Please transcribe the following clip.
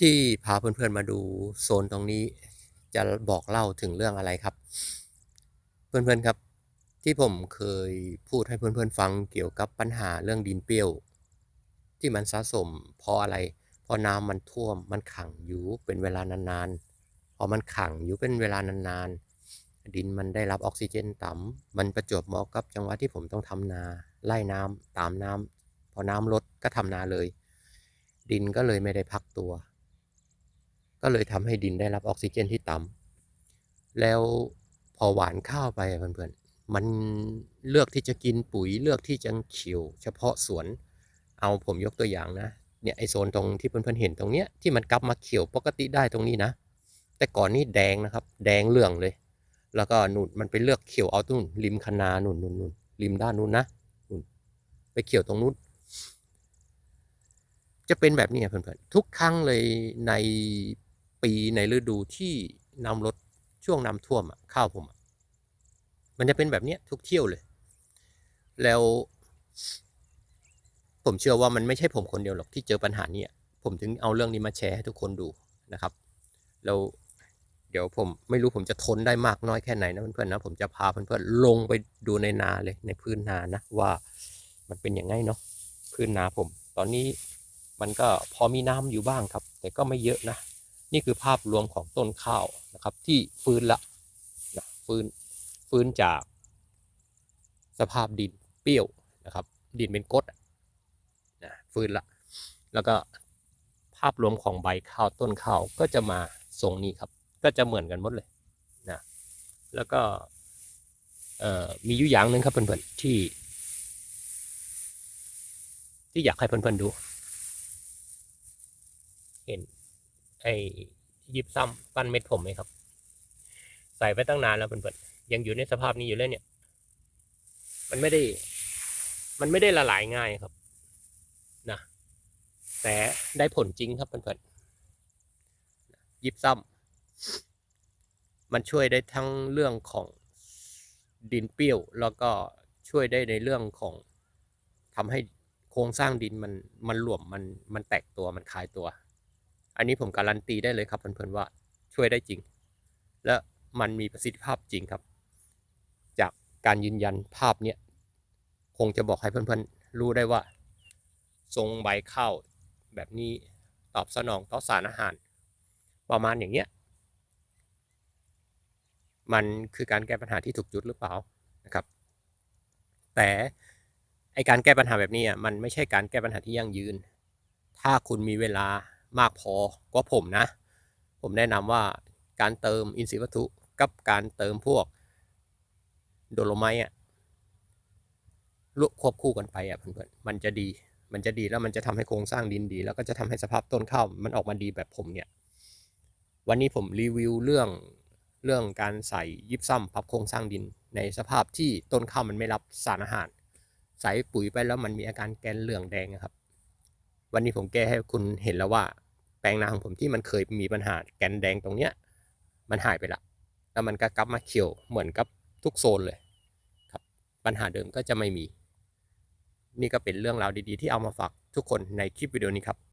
ที่พาเพื่อนๆมาดูโซนตรงนี้ จะบอกเล่าถึงเรื่องอะไรครับ เพื่อนๆครับ ที่ผมเคยพูดให้เพื่อนๆฟังเกี่ยวกับปัญหาเรื่องดินเปรี้ยว ที่มันสะสมเพราะอะไรเพราะน้ำมันท่วมมันขังอยู่เป็นเวลานานๆพอมันขังอยู่เป็นเวลานานๆดินมันได้รับออกซิเจนต่ำมันประจวบเหมาะกับจังหวะที่ผมต้องทำนาไล่น้ำตามน้ำพอน้ำลดก็ทำนาเลย ดินก็เลยไม่ได้พักตัว ก็เลยทำให้ดินได้รับออกซิเจนที่ต่ำแล้วพอหวานข้าวไปอะเพื่อนๆ มันเลือกที่จะกินปุ๋ยเลือกที่จะเขียว เฉพาะสวน เอาผมยกตัวอย่างนะ เนี่ยไอโซนตรงที่เพื่อนๆเห็นตรงเนี้ยที่มันกลับมาเขียวปกติได้ตรงนี้นะ แต่ก่อนนี่แดงนะครับ แดงเหลืองเลย แล้วก็นุ่นมันไปเลือกเขียวเอาตรงริมคนานุ่นนุ่นนุ่นริมด้านนู้นนะนุ่นไปเขียวตรงนู้นจะเป็นแบบนี้เพื่อนๆทุกครั้งเลยใน ปีในฤดูที่น้ำลดช่วงน้ำท่วมข้าวผมมันจะเป็นแบบเนี้ยทุกเที่ยวเลย แล้ว ผมเชื่อว่ามันไม่ใช่ผมคนเดียวหรอกที่เจอปัญหานี้ผมถึงเอาเรื่องนี้มาแชร์ให้ทุกคนดูนะครับ แล้วเดี๋ยวผมไม่รู้ผมจะทนได้มากน้อยแค่ไหนนะเพื่อนๆนะผมจะพาเพื่อนๆลงไปดูในนาเลยในพื้นนานะว่ามันเป็นอยังไงเนาะพื้นนาผม ตอนนี้มันก็พอมีน้ำอยู่บ้างครับ แต่ก็ไม่เยอะนะ นี่คือภาพรวมของต้นข้าวนะครับที่ฟื้นละนะฟื้นฟื้นจากสภาพดินเปรี้ยวนะครับ ดินเป็นกดนะฟื้นละ แล้วก็ภาพรวมของใบข้าวต้นข้าวก็จะมาทรงนี้ครับ ก็จะเหมือนกันหมดเลยนะแล้วก็มีอยู่อย่างหนึ่งครับเพื่อนๆที่ ที่อยากให้เพื่อนๆดู เห็น ไอ้ยิบซ้ำปั้นเม็ดผมไหมครับ ใส่ไปตั้งนานแล้วเพื่อนๆยังอยู่ในสภาพนี้อยู่เลยเนี่ย มันไม่ได้ มันไม่ได้ละลายง่ายครับนะแต่ได้ผลจริงครับเพื่อนๆยิบซ้ำมันช่วยได้ทั้งเรื่องของดินเปรี้ยว แล้วก็ช่วยได้ในเรื่องของทำให้โครงสร้างดินมันมันหลวมมันมันแตกตัวมันคลายตัว อันนี้ผมการันตีได้เลยครับเพื่อนๆว่าช่วยได้จริง และมันมีประสิทธิภาพจริงครับ จากการยืนยันภาพเนี้ยคงจะบอกให้เพื่อนๆรู้ได้ว่า ทรงใบข้าวแบบนี้ตอบสนองต่อสารอาหาร ประมาณอย่างเนี้ยมันคือการแก้ปัญหาที่ถูกจุดหรือเปล่านะครับ แต่ไอการแก้ปัญหาแบบนี้อะมันไม่ใช่การแก้ปัญหาที่ยั่งยืน ถ้าคุณมีเวลา มากพอกว่าผมนะ ผมแนะนำว่าการเติมอินทรีย์วัตถุกับการเติมพวกโดโลไมต์อะควบคู่กันไปอะเพื่อนๆมันจะดี มันจะดีแล้วมันจะทำให้โครงสร้างดินดี แล้วก็จะทำให้สภาพต้นข้าวมันออกมาดีแบบผมเนี่ย วันนี้ผมรีวิวเรื่องเรื่องการใส่ยิบซ้ำปรับโครงสร้างดิน ในสภาพที่ต้นข้าวมันไม่รับสารอาหาร ใส่ปุ๋ยไปแล้วมันมีอาการแกนเหลืองแดงครับ วันนี้ผมแก้ให้คุณเห็นแล้วว่า แปลงนาของผมที่มันเคยมีปัญหาแกนแดงตรงเนี้ย มันหายไปละ แล้วมันก็กลับมาเขียวเหมือนกับทุกโซนเลยครับ ปัญหาเดิมก็จะไม่มี นี่ก็เป็นเรื่องราวดีๆ ที่เอามาฝากทุกคนในคลิปวิดีโอนี้ครับ